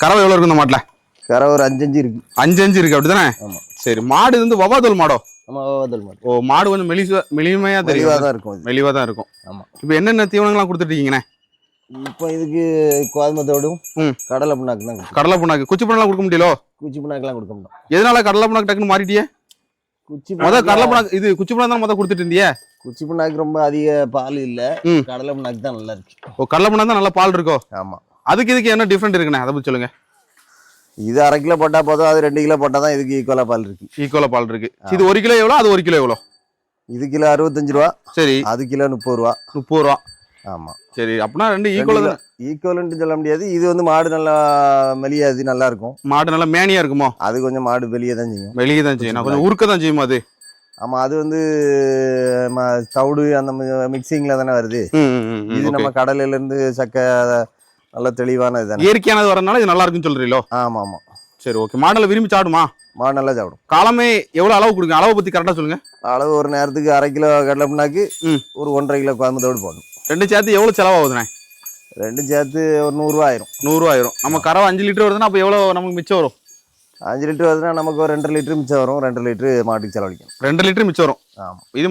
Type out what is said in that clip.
கறவை எவ்வளோ இருக்கும் இந்த மாட்டில்? கரை ஒரு அஞ்சு அஞ்சு இருக்கு. அஞ்சு அஞ்சு இருக்கு அப்படிதானே சரி மாடு வந்து வவாதோல் மாடோ? ஓ மாடு கொஞ்சம் மெலிசு மெலிமையாக தெளிவாக தெரியும் தான் இருக்கும் மெலிவாக தான் இருக்கும். ஆமா. இப்போ என்னென்ன தீவனங்கள்லாம் கொடுத்துட்டீங்கண்ணே இப்போ இதுக்கு கோதுமத்தோடும். கடலை புண்ணாக்கு தான் கடலை புண்ணாக்கு. குச்சி புண்ணாக்கு கொடுக்க முடியலோ? குச்சி புண்ணாக்கெல்லாம் கொடுக்க மாட்டோம் எதனால கடலை புண்ணாக்கு டக்குன்னு மாறிட்டியே? குச்சி முத கடலை புண்ணாக்கு இது குச்சி புண்ணாக்கு தான் முத கொடுத்துட்டு இருந்தியே? குச்சி புண்ணாக்கு ரொம்ப அதிக பால் இல்ல. கடலை புண்ணாக்கு தான் நல்லா இருக்கு. ஓ கடலை புண்ணாக்கு தான் நல்லா பால் இருக்கோ? ஆமா. அதுக்கு இதுக்கு என்ன டிஃப்ரெண்ட் இருக்குண்ணே? அதை பற்றி சொல்லுங்க. இது அரை கிலோ போட்டா போதும் அது ரெண்டு கிலோ போட்டா தான் இதுக்கு ஈக்குவலா பால் இருக்கு. ஈக்குவலாக பால் இருக்கு. இது ஒரு கிலோ எவ்வளோ? அது ஒரு கிலோ எவ்வளோ? இது கிலோ அறுபத்தஞ்சு ரூபா. சரி. அது கிலோ முப்பது ரூபா. முப்பது ரூபா. ஆமா. சரி அப்படின்னா ரெண்டு ஈக்குவலாக தான்? ஈக்குவல்னு சொல்ல முடியாது. இது வந்து மாடு நல்லா மெலியாது நல்லா இருக்கும். மாடு நல்லா மேனியா இருக்குமோ? அது கொஞ்சம் மாடு வெளியே தான் செய்யும். வெளியே தான் செய்யும். கொஞ்சம் உருக்க தான் செய்யுமா அது. ஆமா அது வந்து தவிடு அந்த மிக்சிங்ல தானே வருது. இது. நம்ம கடலையில இருந்து சக்கை நல்ல தெளிவான இதுதானே இயற்கையானது வரனால இது நல்லா இருக்குன்னு சொல்றீங்களோ? ஆமா ஆமா சரி ஓகே மாடல விரும்பி சாப்பிடுமா? மாடு நல்லா சாப்பிடும். காலமே எவ்வளவு அளவு கொடுங்க அளவை பத்தி கரெக்டா சொல்லுங்க. அளவு ஒரு நேரத்துக்கு அரை கிலோ கடலை புண்ணாக்கு ம். ஒரு ஒன்றரை கிலோ கோயம்புத்தோடு போடணும். ரெண்டு சேர்த்து எவ்வளவு செலவாகுதுண்ணே? ரெண்டும் சேர்த்து ஒரு நூறுரூவா ஆயிரும் நூறுரூவா ஆயிரும் நம்ம கறவை அஞ்சு லிட்டர் வருதுன்னா அப்போ எவ்வளவு நமக்கு மிச்சம் வரும்? அஞ்சு லிட்டர் வருதுன்னா நமக்கு ஒரு ரெண்டரை லிட்டர் மிச்சம் வரும். ரெண்டரை லிட்டர் மாட்டுக்கு செலவழிக்கணும். ரெண்டு லிட்டர் மிச்சம் வரும். ஆமா. இது